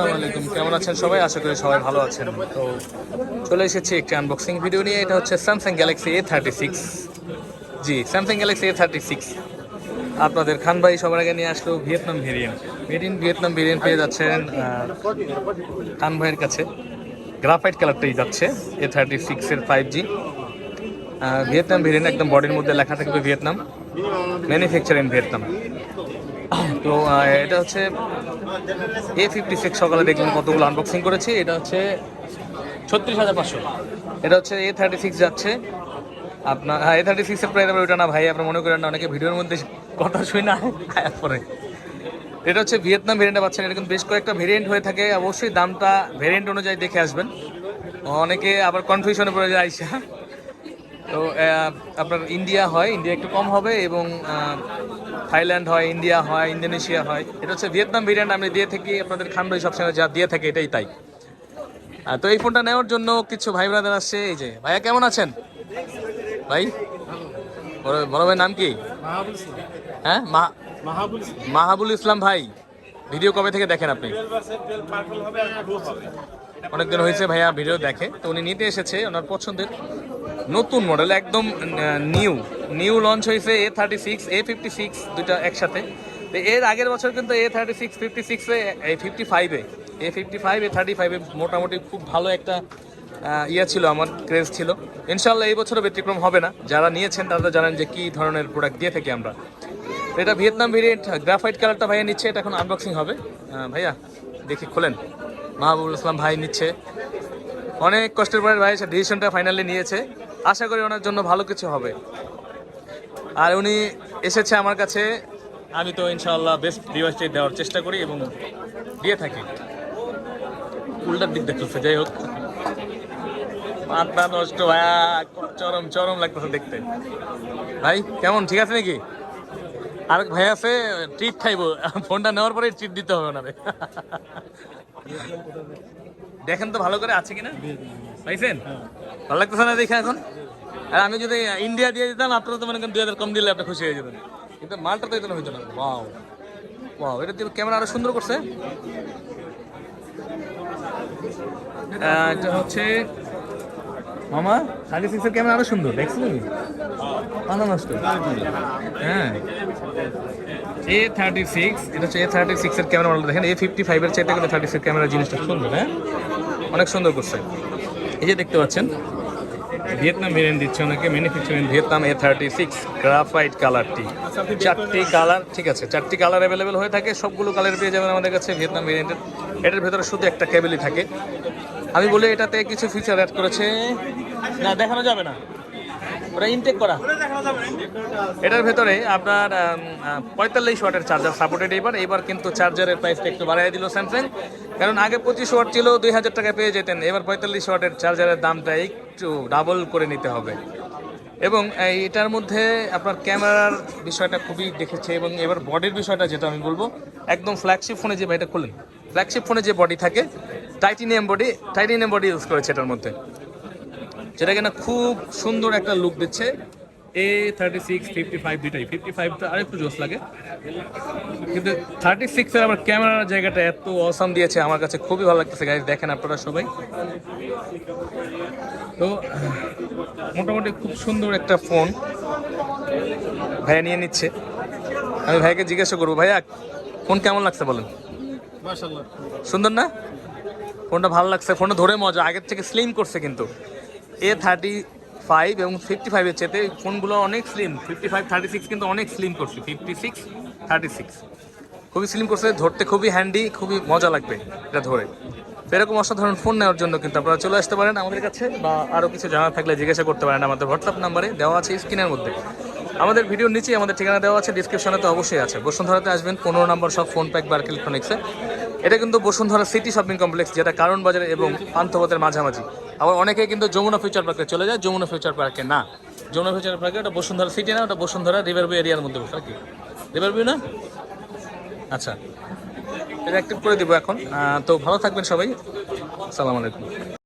আসসালামু আলাইকুম। কেমন আছেন সবাই? আশা করি সবাই ভালো আছেন। তো চলে এসেছি একটি আনবক্সিং ভিডিও নিয়ে। এটা হচ্ছে Samsung Galaxy A thirty six G Samsung Galaxy A thirty six আপনাদের খান ভাই সবার আগে নিয়ে আসলো Vietnam variant variant Vietnam variant পেয়ে যাচ্ছেন খান ভাইয়ের কাছে। গ্রাফাইট কালারটাই যাচ্ছে এ থার্টি সিক্সের ফাইভ জি ভিয়েতনাম ভেরিয়েন্ট একদম বডির মধ্যে লেখা থাকবে ভিয়েতনাম ম্যানুফ্যাকচার ইন ভিয়েতনাম তো এটা হচ্ছে এ ফিফটি সিক্স সকালে দেখলাম কতগুলো আনবক্সিং করেছি। এটা হচ্ছে ছত্রিশ হাজার পাঁচশো। এটা হচ্ছে এ থার্টি সিক্স যাচ্ছে। আপনার হ্যাঁ এ থার্টি সিক্সের প্রাইস আবার ওইটা না ভাই, আপনার মনে করেন না, অনেকে ভিডিওর মধ্যে কথা শুই না পরে। এটা হচ্ছে ভিয়েতনাম ভেরিয়েন্টটা পাচ্ছেন এটা কিন্তু বেশ কয়েকটা ভেরিয়েন্ট হয়ে থাকে। অবশ্যই দামটা ভেরিয়েন্ট অনুযায়ী দেখে আসবেন। অনেকে আবার কনফিউশনে পড়ে যায়, আইসা। তো আপনার ইন্ডিয়া হয় ইন্ডিয়া একটু কম হবে এবং থাইল্যান্ড হয় ইন্ডিয়া হয় ইন্দোনেশিয়া হয়। এটা হচ্ছে ভিয়েতনাম ভেরিয়েন্ট আমি দিয়ে থাকি আপনাদের খান ভাই সবসময় যা দিয়ে থাকে এটাই তাই। তো এই ফোনটা নেওয়ার জন্য কিছু ভাই ব্রাদার আসছে এই যে ভাইয়া কেমন আছেন? ভাই? বড় ভাইয়ের নাম কি? হ্যাঁ মাহাবুল ইসলাম ভাই। ভিডিও কবে থেকে দেখেন আপনি? অনেকদিন হয়েছে ভাইয়া ভিডিও দেখে। তো উনি নিতে এসেছে, ওনার পছন্দের নতুন মডেল একদম নিউ নিউ লঞ্চ হয়েছে A thirty six A fifty six দুইটা একসাথে। তো এর আগের বছর কিন্তু এ থার্টি সিক্স ফিফটি সিক্সে এই ফিফটি ফাইভে A fifty five A thirty ফাইভে মোটামুটি খুব ভালো একটা ইয়ে ছিল, আমার ক্রেজ ছিল। ইনশাল্লাহ এই বছরও ব্যতিক্রম হবে না। যারা নিয়েছেন তারা জানেন যে কী ধরনের প্রোডাক্ট দিয়ে থাকি আমরা। এটা ভিয়েতনাম ভেরিয়েন্ট গ্রাফাইট কালারটা ভাইয়া নিচ্ছে, এটা এখন আনবক্সিং হবে। ভাইয়া, দেখি, খোলেন। মাহবুবুল ইসলাম ভাই নিচ্ছে। অনেক কষ্টের পরে ভাই ডিসিশনটা ফাইনালি নিয়েছে। আশা করি ওনার জন্য ভালো কিছু হবে। আর উনি এসেছে আমার কাছে। আমি তো ইনশাআল্লাহ বেস্ট ডিভাইসটি দেওয়ার চেষ্টা করি এবং দিয়ে থাকি। উল্টার দিক দেখতেছে, যাই হোক। মাথা নষ্ট ভাইয়া চরম চরম লাগতেছে দেখতে। ভাই, কেমন? ঠিক আছে নাকি? আর ভাই আছে ট্রিট খাইবো। ফোনটা নেওয়ার পরে ট্রিট দিতে হবে ওনারে। দেখেন তো ভালো করে আছে কিনা? পাইছেন? ভালো লাগতেছে না দেখে এখন? আর আমি যদি ইন্ডিয়া দিয়ে দিতাম, আপনারা তো মনে করেন দুই হাজার কম দিলে আপনি খুশি হয়ে যেতেন কিন্তু মালটা তো এতটা হইতো না। ওয়াও ওয়াও এটা দিয়ে ক্যামেরা আরও সুন্দর করছে। এটা হচ্ছে মামা থার্টি সিক্সের ক্যামেরা আরও সুন্দর, দেখছ তুমি? পানা নষ্ট। হ্যাঁ। এ থার্টি সিক্স এটা হচ্ছে এ থার্টি সিক্সের ক্যামেরা মডেল দেখেন এ ফিফটি ফাইভের চাইতে কিন্তু থার্টি সিক্স ক্যামেরা জিনিসটা সুন্দর হ্যাঁ? অনেক সুন্দর করছে। এই যে দেখতে পাচ্ছেন ভিয়েতনাম ভেরিয়েন্ট দিচ্ছে ওনাকে manufacturing Vietnam A thirty six graphite কালারটি চারটি কালার, ঠিক আছে, চারটি কালার অ্যাভেলেবেল হয়ে থাকে, সবগুলো কালার পেয়ে যাবেন আমাদের কাছে ভিয়েতনাম ভেরিয়েন্টের এটার ভেতরে শুধু একটা কেবেলই থাকে। আমি বলি এটাতে কিছু ফিচার অ্যাড করেছে। না, দেখানো যাবে না। ওটা ইনটেক করা। এটার ভেতরে আপনার পঁয়তাল্লিশ ওয়াটের চার্জার সাপোর্টেড এবার। এবার কিন্তু চার্জারের প্রাইসটা একটু বাড়াই দিল স্যামসাং কারণ আগে পঁচিশ ওয়াট ছিল, দুই হাজার টাকা পেয়ে যেতেন। এবার পঁয়তাল্লিশ ওয়াটের চার্জারের দামটা একটু ডাবল করে নিতে হবে। এবং এটার মধ্যে আপনার ক্যামেরার বিষয়টা খুবই দেখেছে এবং এবার বডির বিষয়টা যেটা আমি বলব, একদম ফ্ল্যাগশিপ ফোনে যে এটা খুলেন। ফ্ল্যাগশিপ ফোনে যে বডি থাকে titanium body titanium body use করেছে এটার মধ্যে। যেটা কিনা খুব সুন্দর একটা লুক দিচ্ছে। A thirty six fifty five দুইটাই। ফিফটি ফাইভটা আরেকটু জোস লাগে। কিন্তু থার্টি সিক্সের আমার ক্যামেরার জায়গাটা এত অসাম দিয়েছে আমার কাছে খুবই ভালো লাগতেছে। গাইজ দেখেন আপনারা সবাই। তো মোটামুটি খুব সুন্দর একটা ফোন ভাইয়া নিয়ে নিচ্ছে। আমি ভাইকে জিজ্ঞাসা করব ভাইয়া ফোন কেমন লাগছে বলেন? সুন্দর না? ফোনটা ভালো লাগছে ফোনটা ধরে মজা আগের থেকে স্লিম করছে কিন্তু। এ থার্টি ফাইভ এবং ফিফটি ফাইভের চেতে ফোনগুলো অনেক slim fifty five thirty six কিন্তু অনেক স্লিম করছে। ফিফটি সিক্স থার্টি সিক্স খুবই স্লিম করছে, ধরতে খুবই হ্যান্ডি খুবই মজা লাগবে এটা ধরে। এরকম অসাধারণ ফোন নেওয়ার জন্য কিন্তু আপনারা চলে আসতে পারেন আমাদের কাছে বা আরও কিছু জানা থাকলে জিজ্ঞাসা করতে পারেন আমাদের হোয়াটসঅ্যাপ নাম্বারে দেওয়া আছে স্ক্রিনের মধ্যে। আমাদের ভিডিওর নিচেই আমাদের ঠিকানা দেওয়া আছে ডিসক্রিপশনে তো অবশ্যই আছে। বসুন্ধরাতে আসবেন, পনেরো নম্বর সব ফোন প্যাক বার ইলেকট্রনিক্সে এটা কিন্তু বসুন্ধরা সিটি শপিং কমপ্লেক্স, যেটা কারণ বাজার এবং পান্থপথের মাঝামাঝি। আবার অনেকে কিন্তু যমুনা ফিউচার পার্কে চলে যায়, যমুনা ফিউচার পার্কে না। যমুনা ফিউচার পার্কে ওটা বসুন্ধরা সিটি না, ওটা বসুন্ধরা রিভার ভিউ এরিয়ার মধ্যে বসে কি রিভার ভিউ না? আচ্ছা। এটা অ্যাক্টিভ করে দেবো এখন। তো ভালো থাকবেন সবাই। আসসালামু আলাইকুম।